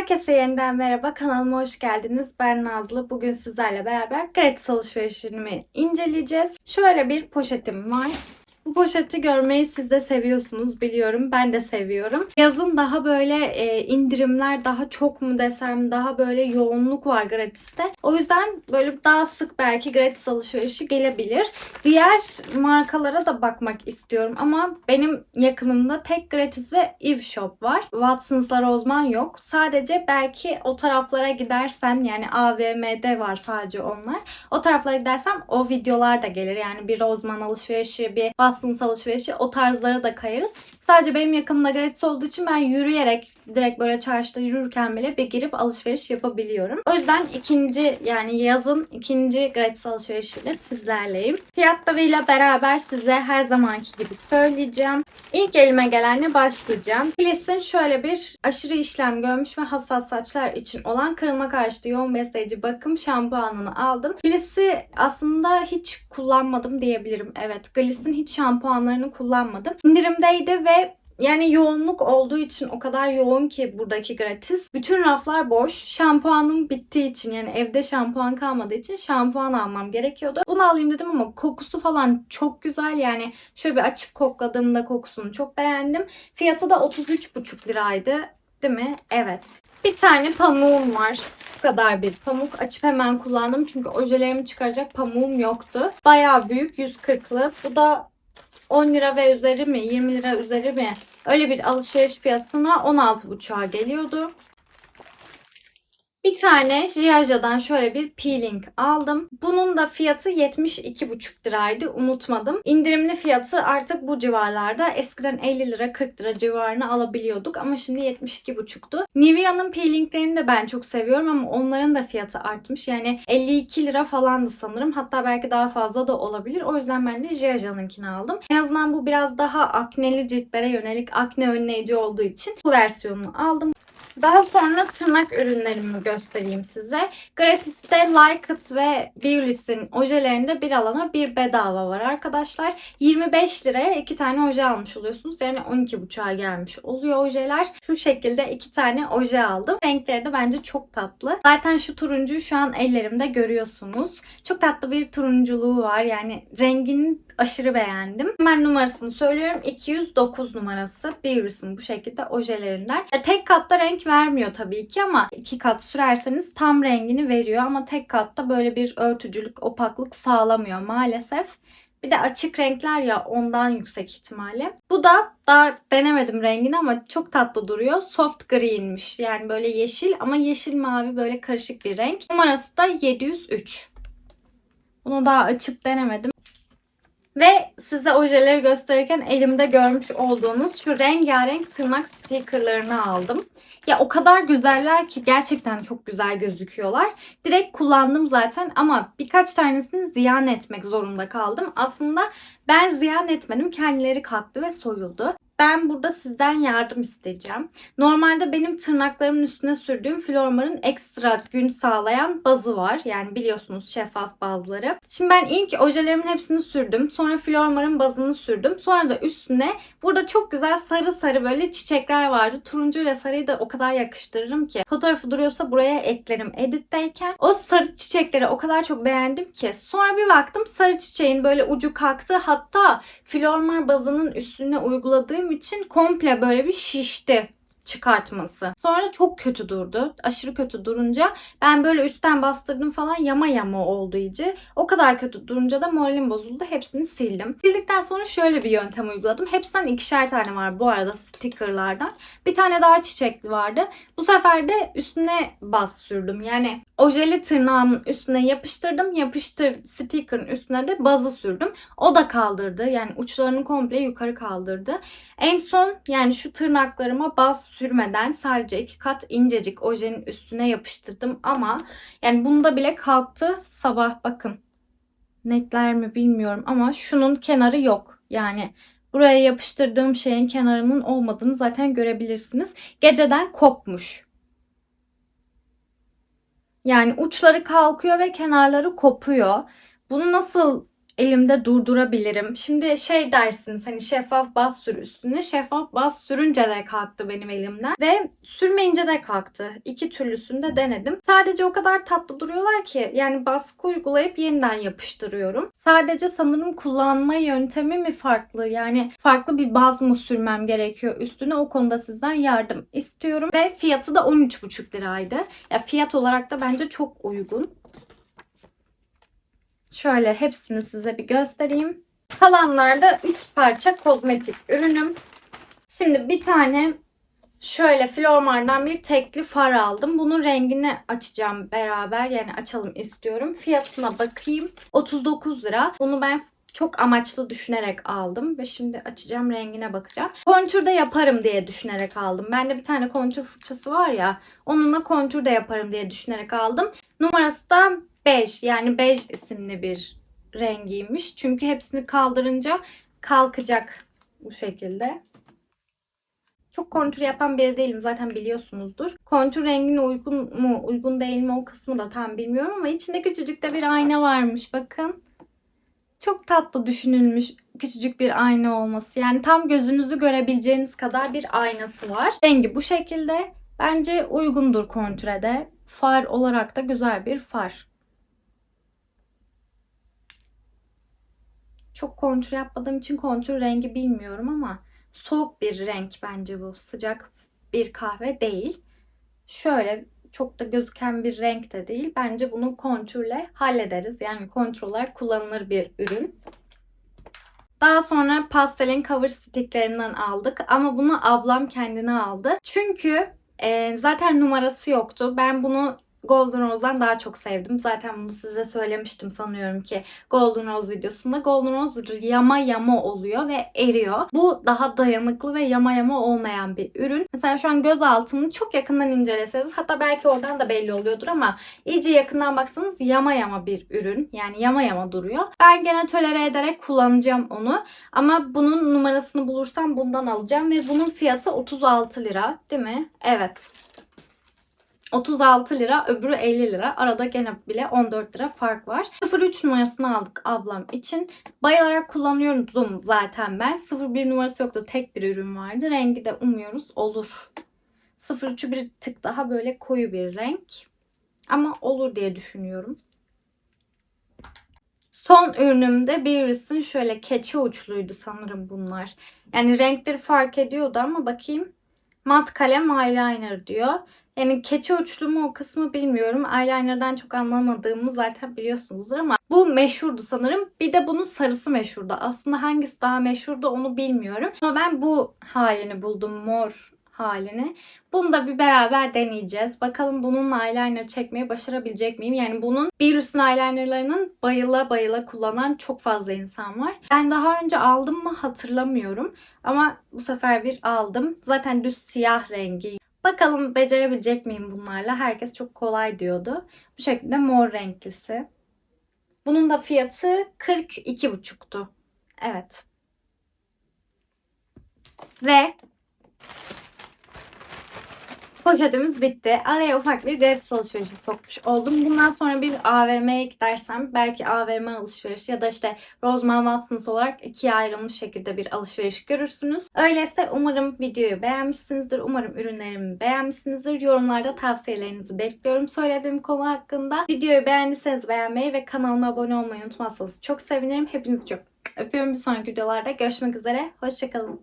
Herkese yeniden merhaba. Kanalıma hoş geldiniz. Ben Nazlı. Bugün sizlerle beraber gratis alışverişimi inceleyeceğiz. Şöyle bir poşetim var. Bu poşeti görmeyi siz de seviyorsunuz biliyorum. Ben de seviyorum. Yazın daha böyle e, indirimler daha çok mu desem daha böyle yoğunluk var gratiste. O yüzden böyle daha sık belki gratis alışverişi gelebilir. Diğer markalara da bakmak istiyorum ama benim yakınımda tek gratis ve Eve Shop var. Watson's'lar Rozman yok. Sadece belki o taraflara gidersem yani AVM'de var sadece onlar. O taraflara gidersem o videolar da gelir. Yani bir Rozman alışverişi, bir Watson's alışverişi o tarzlara da kayarız. Sadece benim yakınımda gratis olduğu için ben yürüyerek direkt böyle çarşıda yürürken bile bir girip alışveriş yapabiliyorum. O yüzden ikinci yani yazın ikinci gratis alışverişiyle sizlerleyim. Fiyatlarıyla beraber size her zamanki gibi söyleyeceğim. İlk elime gelenle başlayacağım. Gliss'in şöyle bir aşırı işlem görmüş ve hassas saçlar için olan kırılma karşıtı yoğun besleyici bakım şampuanını aldım. Gliss'i aslında hiç kullanmadım diyebilirim. Evet Gliss'in hiç şampuanlarını kullanmadım. İndirimdeydi ve yani yoğunluk olduğu için o kadar yoğun ki buradaki gratis. Bütün raflar boş. Şampuanım bittiği için yani evde şampuan kalmadığı için şampuan almam gerekiyordu. Bunu alayım dedim ama kokusu falan çok güzel. Yani şöyle bir açıp kokladığımda kokusunu çok beğendim. Fiyatı da 33,5 liraydı. Değil mi? Evet. Bir tane pamuğum var. Şu kadar bir pamuk. Açıp hemen kullandım. Çünkü ojelerimi çıkaracak pamuğum yoktu. Bayağı büyük. 140'lı. Bu da 10 lira ve üzeri mi 20 lira üzeri mi öyle bir alışveriş fiyatına 16,5'a geliyordu. Bir tane Jiaja'dan şöyle bir peeling aldım. Bunun da fiyatı 72,5 liraydı. Unutmadım. İndirimli fiyatı artık bu civarlarda. Eskiden 50 lira 40 lira civarına alabiliyorduk ama şimdi 72,5'tu. Nivea'nın peelinglerini de ben çok seviyorum ama onların da fiyatı artmış. Yani 52 lira falandı sanırım. Hatta belki daha fazla da olabilir. O yüzden ben de Jiaja'nınkini aldım. En azından bu biraz daha akneli ciltlere yönelik akne önleyici olduğu için bu versiyonunu aldım. Daha sonra tırnak ürünlerimi göstereyim size. Gratis'te Lycat ve Beulis'in ojelerinde bir alana bir bedava var arkadaşlar. 25 liraya iki tane oje almış oluyorsunuz. Yani 12,5'a gelmiş oluyor ojeler. Şu şekilde iki tane oje aldım. Renkleri de bence çok tatlı. Zaten şu turuncuyu şu an ellerimde görüyorsunuz. Çok tatlı bir turunculuğu var. Yani rengini aşırı beğendim. Hemen numarasını söylüyorum. 209 numarası. Beulis'in bu şekilde ojelerinden. Tek katta renk vermiyor tabii ki ama iki kat sürerseniz tam rengini veriyor ama tek katta böyle bir örtücülük, opaklık sağlamıyor maalesef. Bir de açık renkler ya ondan yüksek ihtimalle. Bu da daha denemedim rengini ama çok tatlı duruyor. Soft green'miş. Yani böyle yeşil ama yeşil mavi böyle karışık bir renk. Numarası da 703. Bunu daha açıp denemedim. Ve size ojeleri gösterirken elimde görmüş olduğunuz şu rengarenk tırnak stickerlarını aldım. Ya o kadar güzeller ki gerçekten çok güzel gözüküyorlar. Direkt kullandım zaten ama birkaç tanesini ziyan etmek zorunda kaldım. Aslında ben ziyan etmedim. Kendileri kalktı ve soyuldu. Ben burada sizden yardım isteyeceğim. Normalde benim tırnaklarımın üstüne sürdüğüm Flormar'ın ekstra gün sağlayan bazı var. Yani biliyorsunuz şeffaf bazları. Şimdi ben ilk ojelerimin hepsini sürdüm. Sonra Flormar'ın bazını sürdüm. Sonra da üstüne burada çok güzel sarı sarı böyle çiçekler vardı. Turuncu ile sarıyı da o kadar yakıştırırım ki. Fotoğrafı duruyorsa buraya eklerim editteyken. O sarı çiçekleri o kadar çok beğendim ki. Sonra bir baktım sarı çiçeğin böyle ucu kalktı. Hatta Flormar bazının üstüne uyguladığım için komple böyle bir şişti çıkartması. Sonra çok kötü durdu. Aşırı kötü durunca ben böyle üstten bastırdım falan yama yama oldu iyice. O kadar kötü durunca da moralim bozuldu. Hepsini sildim. Sildikten sonra şöyle bir yöntem uyguladım. Hepsinden ikişer tane var bu arada stickerlardan. Bir tane daha çiçekli vardı. Bu sefer de üstüne bas sürdüm. Yani ojeli tırnağımın üstüne yapıştırdım. Yapıştır sticker'ın üstüne de bazı sürdüm. O da kaldırdı. Yani uçlarını komple yukarı kaldırdı. En son yani şu tırnaklarıma baz sürmeden sadece iki kat incecik ojenin üstüne yapıştırdım ama yani bunda bile kalktı sabah bakın. Netler mi bilmiyorum ama şunun kenarı yok. Yani buraya yapıştırdığım şeyin kenarının olmadığını zaten görebilirsiniz. Geceden kopmuş. Yani uçları kalkıyor ve kenarları kopuyor. Bunu nasıl elimde durdurabilirim. Şimdi şey dersiniz hani şeffaf baz sür üstüne. Şeffaf baz sürünce de kalktı benim elimden. Ve sürmeyince de kalktı. İki türlüsünü de denedim. Sadece o kadar tatlı duruyorlar ki yani baskı uygulayıp yeniden yapıştırıyorum. Sadece sanırım kullanma yöntemi mi farklı? Yani farklı bir baz mı sürmem gerekiyor üstüne? O konuda sizden yardım istiyorum. Ve fiyatı da 13,5 liraydı. Ya fiyat olarak da bence çok uygun. Şöyle hepsini size bir göstereyim. Kalanlarda 3 parça kozmetik ürünüm. Şimdi bir tane şöyle Flormar'dan bir tekli far aldım. Bunun rengini açacağım beraber. Yani açalım istiyorum. Fiyatına bakayım. 39 lira. Bunu ben çok amaçlı düşünerek aldım ve şimdi açacağım rengine bakacağım. Kontür de yaparım diye düşünerek aldım. Bende bir tane kontür fırçası var ya. Onunla kontür de yaparım diye düşünerek aldım. Numarası da bej yani bej isimli bir rengiymiş. Çünkü hepsini kaldırınca kalkacak bu şekilde. Çok kontür yapan biri değilim zaten biliyorsunuzdur. Kontür rengine uygun mu uygun değil mi o kısmı da tam bilmiyorum ama içinde küçücük de bir ayna varmış bakın. Çok tatlı düşünülmüş küçücük bir ayna olması. Yani tam gözünüzü görebileceğiniz kadar bir aynası var. Rengi bu şekilde. Bence uygundur kontüre de. Far olarak da güzel bir far. Çok kontür yapmadığım için kontür rengi bilmiyorum ama soğuk bir renk bence bu. Sıcak bir kahve değil. Şöyle çok da gözüken bir renk de değil. Bence bunu kontürle hallederiz. Yani kontür olarak kullanılır bir ürün. Daha sonra pastelin cover sticklerinden aldık. Ama bunu ablam kendine aldı. Çünkü e, zaten numarası yoktu. Ben bunu Golden Rose'dan daha çok sevdim. Zaten bunu size söylemiştim sanıyorum ki Golden Rose videosunda. Golden Rose yama yama oluyor ve eriyor. Bu daha dayanıklı ve yama yama olmayan bir ürün. Mesela şu an göz altını çok yakından inceleseniz hatta belki oradan da belli oluyordur ama iyice yakından baksanız yama yama bir ürün. Yani yama yama duruyor. Ben gene tolere ederek kullanacağım onu. Ama bunun numarasını bulursam bundan alacağım ve bunun fiyatı 36 lira değil mi? Evet. 36 lira, öbürü 50 lira. Arada gene bile 14 lira fark var. 03 numarasını aldık ablam için. Bayılarak kullanıyordum zaten ben. 01 numarası yoktu. Tek bir ürün vardı. Rengi de umuyoruz olur. 03'ü bir tık daha böyle koyu bir renk. Ama olur diye düşünüyorum. Son ürünümde Beauty's'in şöyle keçe uçluydu sanırım bunlar. Yani renkleri fark ediyordu ama bakayım. Mat kalem eyeliner diyor. Yani keçe uçlu mu o kısmı bilmiyorum. Eyeliner'dan çok anlamadığımı zaten biliyorsunuzdur ama bu meşhurdu sanırım. Bir de bunun sarısı meşhurdu. Aslında hangisi daha meşhurdu onu bilmiyorum. Ama ben bu halini buldum mor halini. Bunu da bir beraber deneyeceğiz. Bakalım bununla eyeliner çekmeyi başarabilecek miyim? Yani bunun Beauty's'in eyelinerlarının bayıla bayıla kullanan çok fazla insan var. Ben daha önce aldım mı hatırlamıyorum. Ama bu sefer bir aldım. Zaten düz siyah rengi. Bakalım becerebilecek miyim bunlarla? Herkes çok kolay diyordu. Bu şekilde mor renklisi. Bunun da fiyatı 42,5'tu. Evet. Ve Poşetimiz bitti. Araya ufak bir gratis alışverişi sokmuş oldum. Bundan sonra bir AVM'ye gidersem belki AVM alışverişi ya da işte Roseman Watsons olarak ikiye ayrılmış şekilde bir alışveriş görürsünüz. Öyleyse umarım videoyu beğenmişsinizdir. Umarım ürünlerimi beğenmişsinizdir. Yorumlarda tavsiyelerinizi bekliyorum söylediğim konu hakkında. Videoyu beğendiyseniz beğenmeyi ve kanalıma abone olmayı unutmazsanız çok sevinirim. Hepinizi çok öpüyorum. Bir sonraki videolarda görüşmek üzere. Hoşçakalın.